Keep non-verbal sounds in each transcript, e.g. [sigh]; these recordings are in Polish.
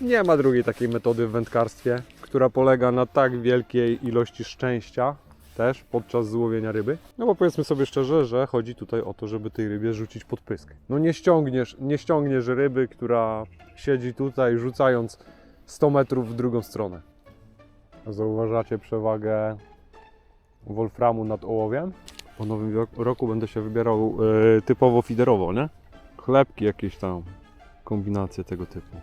Nie ma drugiej takiej metody w wędkarstwie, która polega na tak wielkiej ilości szczęścia też podczas złowienia ryby. No bo powiedzmy sobie szczerze, że chodzi tutaj o to, żeby tej rybie rzucić pod pysk. No nie ściągniesz, nie ściągniesz ryby, która siedzi tutaj rzucając 100 metrów w drugą stronę. Zauważacie przewagę wolframu nad ołowiem? Po nowym ro- roku będę się wybierał e, typowo fiderowo, nie? Chlebki jakieś tam, kombinacje tego typu.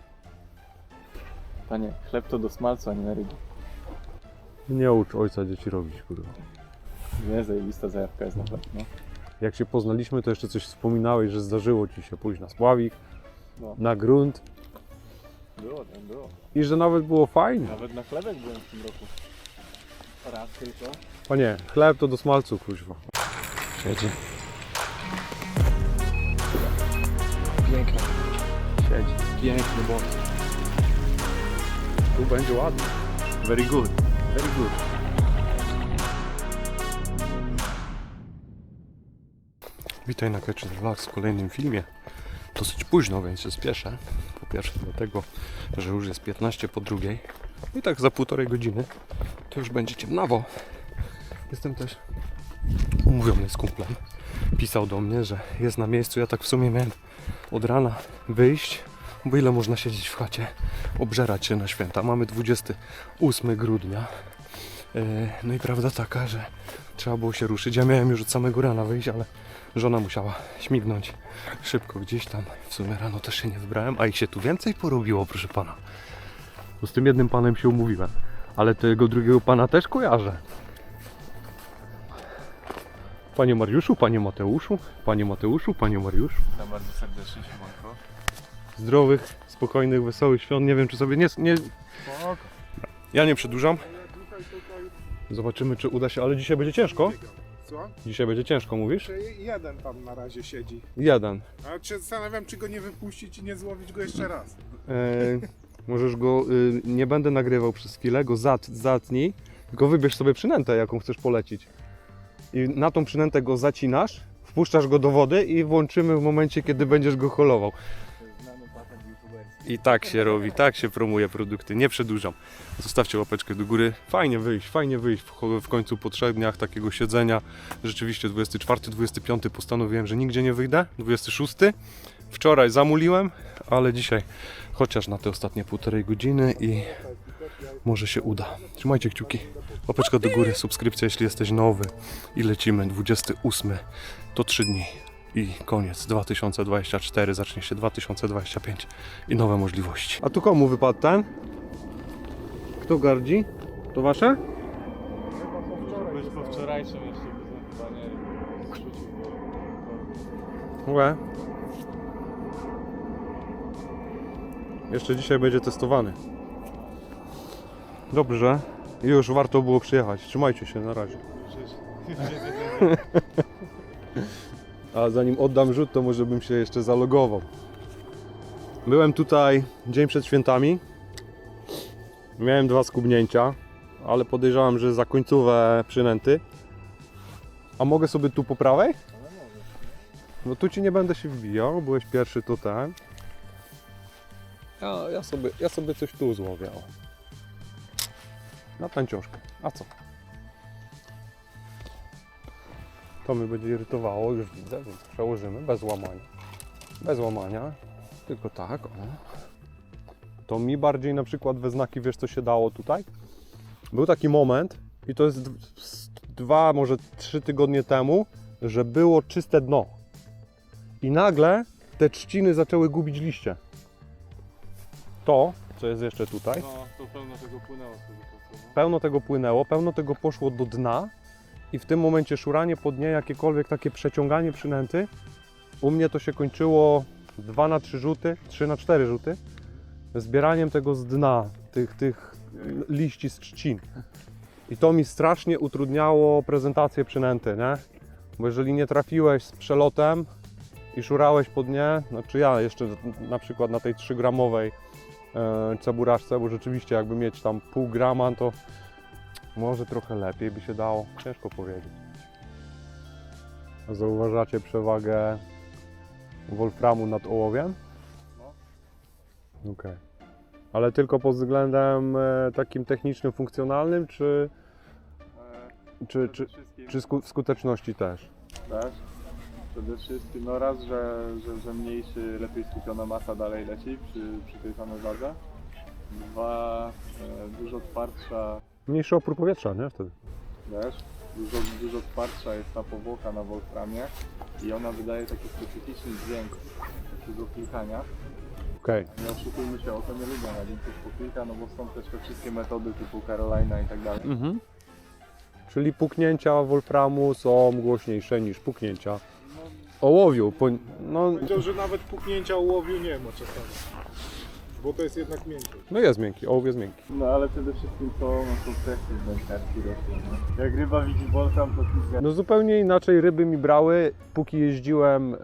Panie, chleb to do smalcu, a nie na ryby. Nie ucz ojca dzieci robić, kurwa. Nie, zajebista zajawka jest na chleb, no. Jak się poznaliśmy, to jeszcze coś wspominałeś, że zdarzyło ci się pójść na spławik, No. na grunt Było, tam było. i że nawet było fajnie. Nawet na chlebek byłem w tym roku. Raz tylko. Panie, chleb to do smalcu, kuźwa. Siedzi. Piękny, Siedzi. piękny bądź. Tu będzie ładnie. Very good. Very good. Witaj na Catch Vlog w kolejnym filmie. Dosyć późno, więc się spieszę. Po pierwsze dlatego, że już jest 15 po drugiej. I tak za półtorej godziny to już będzie ciemnawo. Jestem też umówiony z kumplem. Pisał do mnie, że jest na miejscu. Ja tak w sumie miałem od rana wyjść, bo ile można siedzieć w chacie, obżerać się na święta. Mamy 28 grudnia. E, No i prawda taka, że trzeba było się ruszyć. Ja miałem już od samego rana wyjść, ale żona musiała śmignąć szybko gdzieś tam. W sumie rano też się nie wybrałem, a ich się tu więcej porobiło, proszę pana. Bo z tym jednym panem się umówiłem, ale tego drugiego pana też kojarzę. Panie Mariuszu, panie Mateuszu, panie Mateuszu, panie Mariuszu. Witam bardzo serdecznie, siemanko. Zdrowych, spokojnych, wesołych świąt. Nie wiem, czy sobie nie, nie. Ja nie przedłużam. Zobaczymy, czy uda się, ale dzisiaj będzie ciężko. Co? Dzisiaj będzie ciężko, mówisz? Czy jeden tam na razie siedzi. Jeden. A się zastanawiam, czy go nie wypuścić i nie złowić go jeszcze raz. E, możesz go, y, nie będę nagrywał przez chwilę, go zat, zatnij, tylko wybierz sobie przynętę, jaką chcesz polecić. I na tą przynętę go zacinasz, wpuszczasz go do wody i włączymy w momencie, kiedy będziesz go holował. I tak się robi, tak się promuje produkty, nie przedłużam. Zostawcie łapeczkę do góry. Fajnie wyjść, fajnie wyjść w, końcu po trzech dniach takiego siedzenia. Rzeczywiście 24, 25 postanowiłem, że nigdzie nie wyjdę. 26. Wczoraj zamuliłem, ale dzisiaj chociaż na te ostatnie półtorej godziny i może się uda. Trzymajcie kciuki. Łapeczka do góry, subskrypcja jeśli jesteś nowy. I lecimy 28 to 3 dni. I koniec 2024, zacznie się 2025 i nowe możliwości. A tu komu wypadł ten? Kto gardzi? To wasze? Być po wczorajszym jeszcze by chyba nie zrzucił go. Łe. Jeszcze dzisiaj będzie testowany. Dobrze. Już warto było przyjechać. Trzymajcie się na razie. [laughs] [laughs] A zanim oddam rzut, to może bym się jeszcze zalogował. Byłem tutaj dzień przed świętami. Miałem dwa skubnięcia, ale podejrzewam, że za końcowe przynęty. A mogę sobie tu po prawej? No tu ci nie będę się wbijał, byłeś pierwszy ten. Ja, ja, sobie, ja sobie coś tu złowię. o. Na tęciążkę. A co? To mnie będzie irytowało, już widzę, więc przełożymy bez łamania. Bez łamania. Tylko tak, o. To mi bardziej na przykład we znaki, wiesz co się dało tutaj? Był taki moment i to jest dwa, może trzy tygodnie temu, że było czyste dno. I nagle te trzciny zaczęły gubić liście. To, co jest jeszcze tutaj, No, to pełno tego płynęło no. pełno tego płynęło, pełno tego poszło do dna i w tym momencie szuranie po dnie, jakiekolwiek takie przeciąganie przynęty, u mnie to się kończyło 2 na 3 rzuty, 3 na 4 rzuty, zbieraniem tego z dna, tych, tych liści z trzcin. I to mi strasznie utrudniało prezentację przynęty, nie? Bo jeżeli nie trafiłeś z przelotem i szurałeś po dnie, znaczy ja jeszcze na przykład na tej 3-gramowej e, ceburaczce, bo rzeczywiście jakby mieć tam pół grama, to może trochę lepiej by się dało, ciężko powiedzieć. Zauważacie przewagę wolframu nad ołowiem? No. Okej. Ale tylko pod względem e, takim technicznym, funkcjonalnym, czy, E, czy, czy, czy sku- w skuteczności też? tak? Przede wszystkim, no raz, że, że, że mniejszy, lepiej skupiona masa dalej leci przy, przy tej samej wadze. Dwa, e, dużo twardsza, Mniejszy opór powietrza, nie? Wtedy. wiesz, dużo, dużo twardsza jest ta powłoka na Wolframie i ona wydaje taki specyficzny dźwięk takiego klikania. Okej. Nie oszukujmy się, o to nie lubią na większość poklika, no bo są też te wszystkie metody typu Carolina i tak dalej. Mhm. Czyli puknięcia Wolframu są głośniejsze niż puknięcia ołowiu. Po, no, Powiedział, że nawet puknięcia ołowiu nie ma czasami. Bo to jest jednak miękkie. no jest miękki, ołów jest miękki. No ale przede wszystkim to no, rośnie. No. Jak ryba widzi Wolfram, to klika. No zupełnie inaczej ryby mi brały, póki jeździłem e,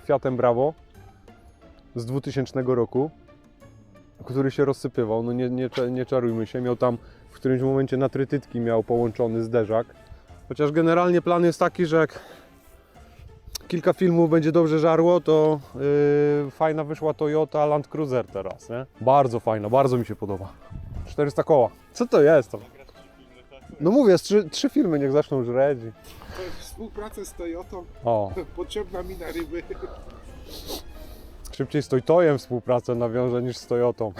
Fiatem Bravo z 2000 roku, który się rozsypywał. No nie, nie, nie czarujmy się, miał tam w którymś momencie na trytytki miał połączony zderzak. Chociaż generalnie plan jest taki, że jak kilka filmów będzie dobrze żarło, to yy, fajna wyszła Toyota Land Cruiser teraz, nie? Bardzo fajna, bardzo mi się podoba. 400 koła. Co to jest? To? No mówię, z trzy, trzy filmy niech zaczną żreć. i- Współpraca z Toyotą, O, [laughs] potrzebna mi na ryby. szybciej z Toytojem współpracę nawiążę niż z Toyotą.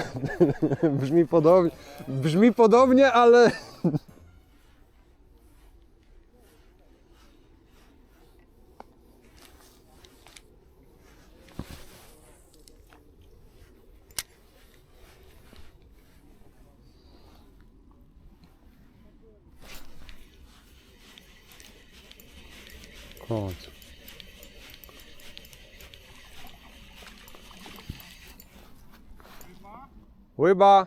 [laughs] brzmi podobnie, brzmi podobnie, ale... Łyba.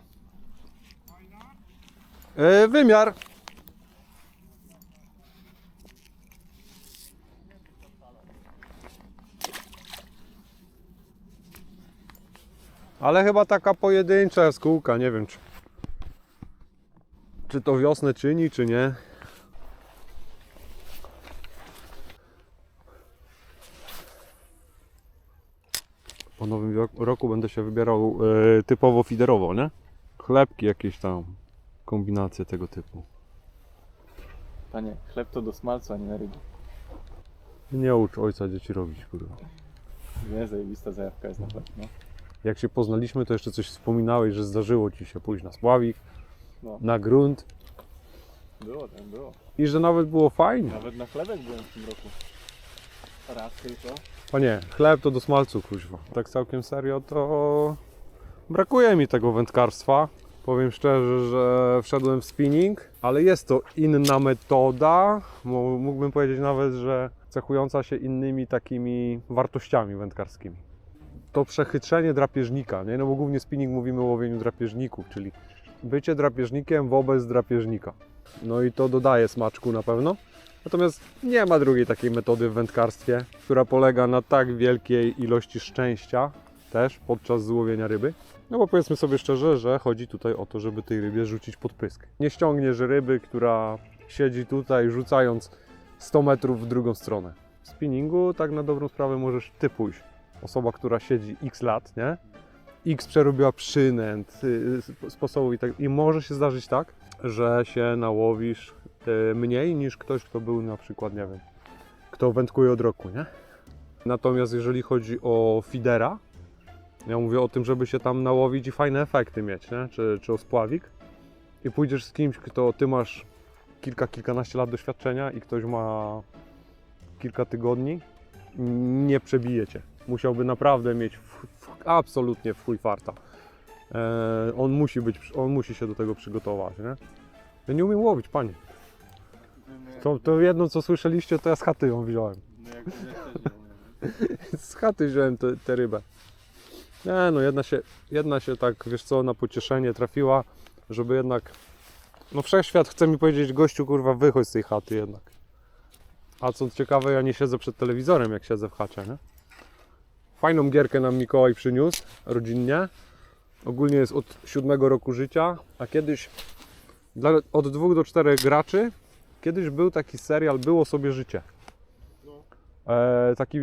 E, wymiar. Ale chyba taka pojedyncza jaskółka, nie wiem czy, czy to wiosnę czyni, czy nie. Nowym roku będę się wybierał e, typowo fiderowo, nie? Chlebki jakieś tam, kombinacje tego typu. Panie, chleb to do smalcu, a nie na ryby. Nie ucz ojca dzieci robić, kurwa. Nie, zajebista zajawka jest na pewno. Jak się poznaliśmy, to jeszcze coś wspominałeś, że zdarzyło Ci się pójść na spławik, No. na grunt Było, tak było. i że nawet było fajnie. Nawet na chlebek byłem w tym roku. Raz tylko. Panie, chleb to do smalcu, kuźwa. Tak całkiem serio, to brakuje mi tego wędkarstwa. Powiem szczerze, że wszedłem w spinning, ale jest to inna metoda. Mógłbym powiedzieć nawet, że cechująca się innymi takimi wartościami wędkarskimi. To przechytrzenie drapieżnika, nie? No bo głównie spinning mówimy o łowieniu drapieżników, czyli bycie drapieżnikiem wobec drapieżnika. No i to dodaje smaczku na pewno. Natomiast nie ma drugiej takiej metody w wędkarstwie, która polega na tak wielkiej ilości szczęścia też podczas złowienia ryby. No bo powiedzmy sobie szczerze, że chodzi tutaj o to, żeby tej rybie rzucić pod pysk. Nie ściągniesz ryby, która siedzi tutaj rzucając 100 metrów w drugą stronę. W spinningu tak na dobrą sprawę możesz ty pójść. Osoba, która siedzi x lat, nie? X przerobiła przynęt, y, y, sposobów i tak. I może się zdarzyć tak, że się nałowisz mniej niż ktoś, kto był na przykład, nie wiem, kto wędkuje od roku, nie? Natomiast jeżeli chodzi o fidera, ja mówię o tym, żeby się tam nałowić i fajne efekty mieć, nie? Czy, czy o spławik i pójdziesz z kimś, kto ty masz kilka, kilkanaście lat doświadczenia i ktoś ma kilka tygodni, nie przebijecie. Musiałby naprawdę mieć w, w, absolutnie w chuj farta. E, on musi być, on musi się do tego przygotować, nie? Ja nie umiem łowić, panie. To, to jedno, co słyszeliście, to ja z chaty ją wziąłem. No jak. [laughs] Z chaty wziąłem tę tę rybę. Nie no, jedna się, jedna się tak, wiesz co, na pocieszenie trafiła, żeby jednak... No wszechświat chce mi powiedzieć, gościu kurwa, wychodź z tej chaty jednak. A co ciekawe, ja nie siedzę przed telewizorem, jak siedzę w chacie, nie? Fajną gierkę nam Mikołaj przyniósł, rodzinnie. Ogólnie jest od siódmego roku życia, a kiedyś dla, od dwóch do czterech graczy, kiedyś był taki serial Było sobie życie. E, taki e,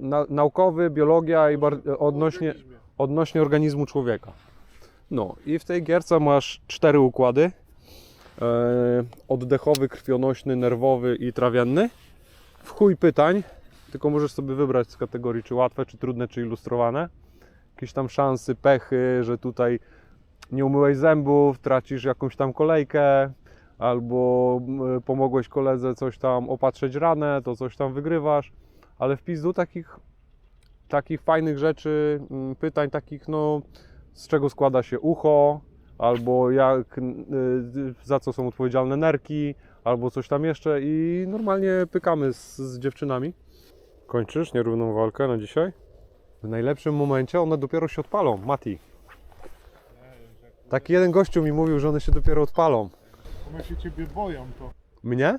na, naukowy, biologia i bar, odnośnie, odnośnie organizmu człowieka. No i w tej gierce masz cztery układy. E, oddechowy, krwionośny, nerwowy i trawienny. W chuj pytań, tylko możesz sobie wybrać z kategorii czy łatwe, czy trudne, czy ilustrowane. Jakieś tam szanse, pechy, że tutaj nie umyłeś zębów, tracisz jakąś tam kolejkę, albo pomogłeś koledze coś tam opatrzeć ranę, to coś tam wygrywasz. Ale w pizdu takich, takich fajnych rzeczy, pytań takich, no z czego składa się ucho, albo jak, y, za co są odpowiedzialne nerki, albo coś tam jeszcze i normalnie pykamy z, z dziewczynami. Kończysz nierówną walkę na dzisiaj? W najlepszym momencie one dopiero się odpalą, Mati. Taki jeden gościu mi mówił, że one się dopiero odpalą. One się ciebie boją to. Mnie?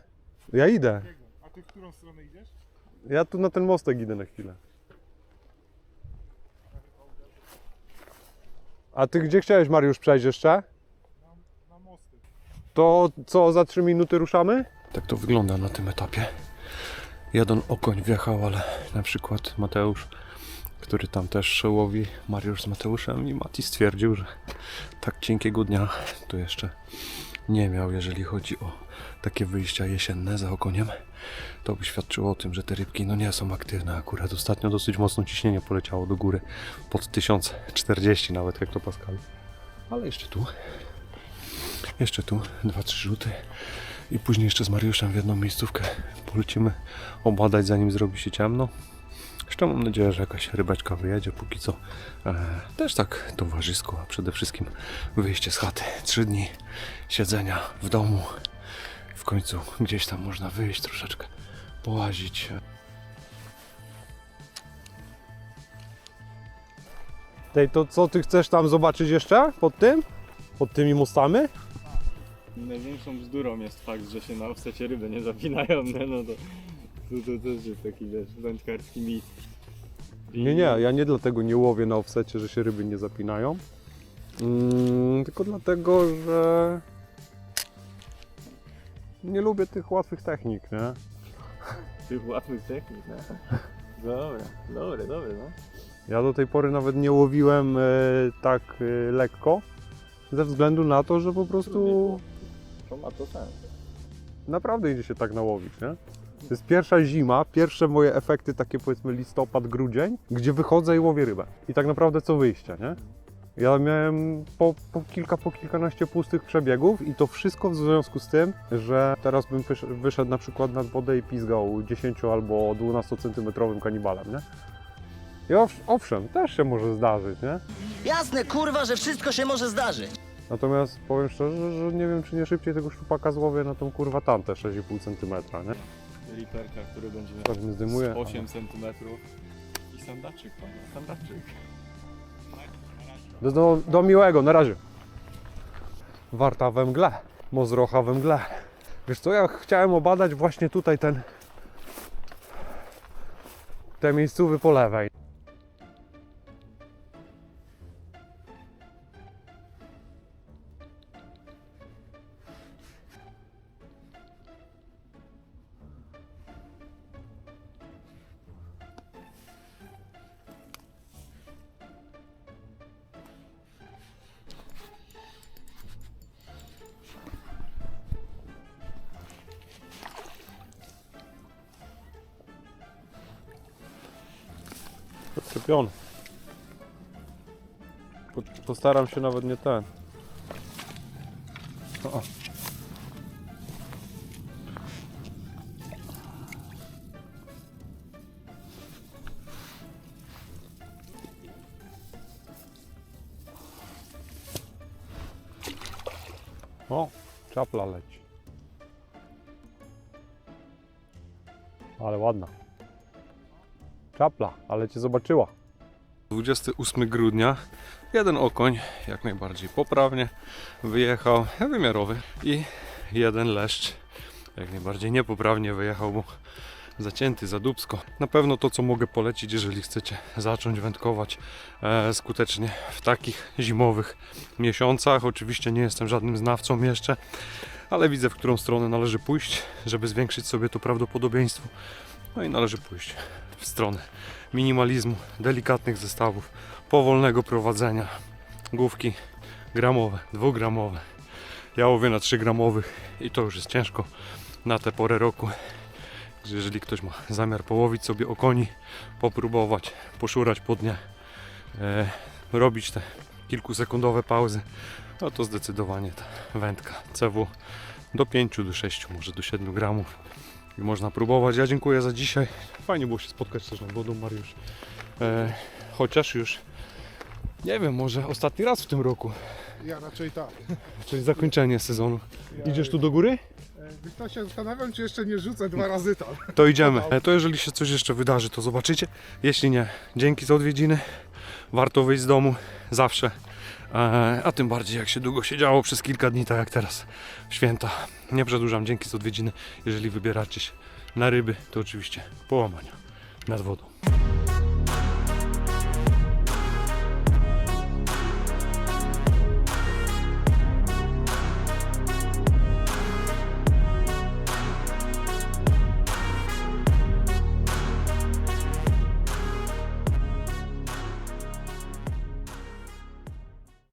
Ja idę. A ty w którą stronę idziesz? Ja tu na ten mostek idę na chwilę. A ty gdzie chciałeś, Mariusz, przejść jeszcze? Na mosty. To co, za 3 minuty ruszamy? Tak to wygląda na tym etapie. Jeden okoń wjechał, ale na przykład Mateusz, który tam też łowi, Mariusz z Mateuszem i Mati stwierdził, że tak cienkiego dnia to jeszcze nie miał, jeżeli chodzi o takie wyjścia jesienne za okoniem. To by świadczyło o tym, że te rybki no nie są aktywne akurat. Ostatnio dosyć mocno ciśnienie poleciało do góry, pod 1040 nawet hektopaskali. Ale jeszcze tu jeszcze tu dwa, trzy rzuty i później jeszcze z Mariuszem w jedną miejscówkę polecimy obadać zanim zrobi się ciemno. Jeszcze mam nadzieję, że jakaś rybeczka wyjedzie, póki co e, też tak towarzysko, a przede wszystkim wyjście z chaty. Trzy dni siedzenia w domu. W końcu gdzieś tam można wyjść troszeczkę, połazić. Tej, to co ty chcesz tam zobaczyć jeszcze pod tym? Pod tymi mostami? Największą bzdurą jest fakt, że się na offsecie ryby nie zapinają, nie? no to, to, to też jest taki wiesz, wędkarski mit. I- Nie, nie, ja nie dlatego nie łowię na offsecie, że się ryby nie zapinają. Mm, tylko dlatego, że nie lubię tych łatwych technik, nie? Tych łatwych technik, no. [laughs] Dobra, dobre, dobre, no. Ja do tej pory nawet nie łowiłem e, tak e, lekko, ze względu na to, że po prostu To ma to sens. naprawdę idzie się tak nałowić, nie? To jest pierwsza zima, pierwsze moje efekty takie powiedzmy listopad, grudzień, gdzie wychodzę i łowię rybę. I tak naprawdę co wyjście, nie? Ja miałem po, po kilka, po kilkanaście pustych przebiegów i to wszystko w związku z tym, że teraz bym wysz- wyszedł na przykład nad wodę i pizgał 10 albo 12 centymetrowym kanibalem, nie? I owsz- owszem, też się może zdarzyć, nie? Jasne, kurwa, że wszystko się może zdarzyć. Natomiast powiem szczerze, że nie wiem, czy nie szybciej tego szczupaka złowię na tą kurwa tantę 6,5 cm, nie? Liperka, który będzie miał zdejmuję. z 8 cm i sandaczyk, pana, sandaczyk. Do, do, do miłego, na razie. Warta we mgle, mozrocha we mgle. Wiesz co, ja chciałem obadać właśnie tutaj ten... Te miejscówy po lewej. Po, postaram się nawet nie ten. O. O, czapla leci. Ale ładna. Czapla, ale cię zobaczyła. 28 grudnia. Jeden okoń, jak najbardziej poprawnie, wyjechał, wymiarowy. I jeden leszcz, jak najbardziej niepoprawnie wyjechał, bo zacięty za dubsko. Na pewno to, co mogę polecić, jeżeli chcecie zacząć wędkować e, skutecznie w takich zimowych miesiącach. Oczywiście nie jestem żadnym znawcą jeszcze, ale widzę, w którą stronę należy pójść, żeby zwiększyć sobie to prawdopodobieństwo. No i należy pójść w stronę minimalizmu, delikatnych zestawów, powolnego prowadzenia, główki gramowe, dwugramowe. Ja łowię na 3 gramowych i to już jest ciężko na tę porę roku. Że Jeżeli ktoś ma zamiar połowić sobie okoni, popróbować, poszurać po dnie, e, robić te kilkusekundowe pauzy, no to zdecydowanie ta wędka CW do 5, do 6, może do 7 gramów i można próbować. Ja dziękuję za dzisiaj. Fajnie było się spotkać też nad wodą, Mariusz. E, chociaż już nie wiem, może ostatni raz w tym roku, Ja raczej tak. [laughs] czyli zakończenie sezonu. Ja, Idziesz tu do góry? e, Wiesz co, się zastanawiam, czy jeszcze nie rzucę dwa razy tam. [laughs] To idziemy. E, To jeżeli się coś jeszcze wydarzy, to zobaczycie. Jeśli nie, dzięki za odwiedziny. Warto wyjść z domu zawsze. E, A tym bardziej jak się długo siedziało przez kilka dni, tak jak teraz święta. Nie przedłużam, dzięki za odwiedziny. Jeżeli wybieracie się na ryby, to oczywiście połamania nad wodą.